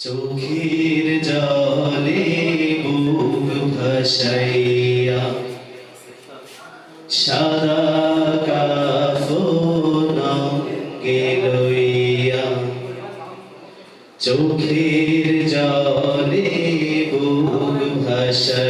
চোখের জলে বুক ভাসাইয়া সাদা কাফন গেলইয়া চোখের জলে বুক ভাসাইয়া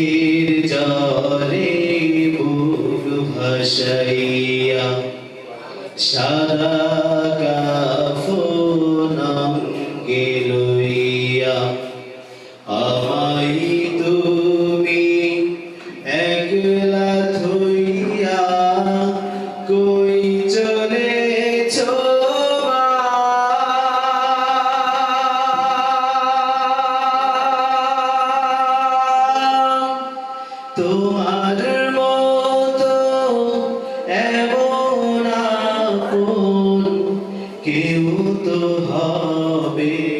চোখের জলে বুক ভাসাইয়া সাদা কাফন গেলইয়া আমাই তুমি একলা থইয়া কই তোমার মতো এমন আপন কেউ তো হবে।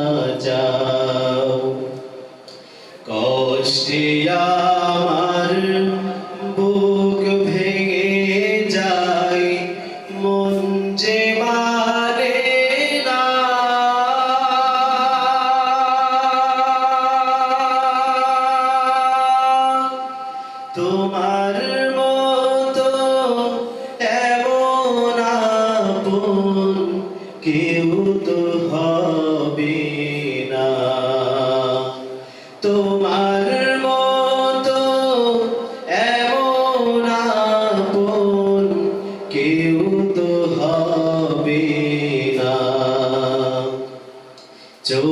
야.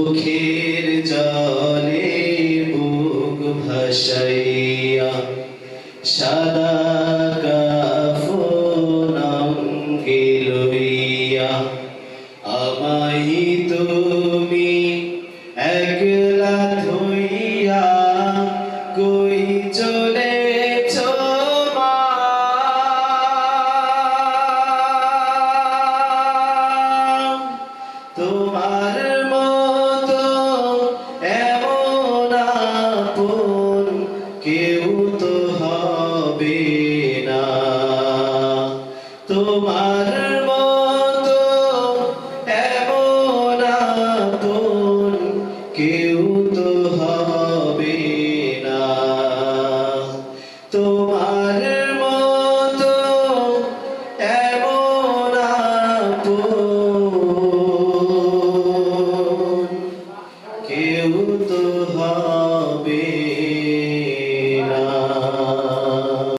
চোখের জলে বুক ভাসাইয়া সাদা গেলইয়া আমাই একলা মা? তোমার তোমার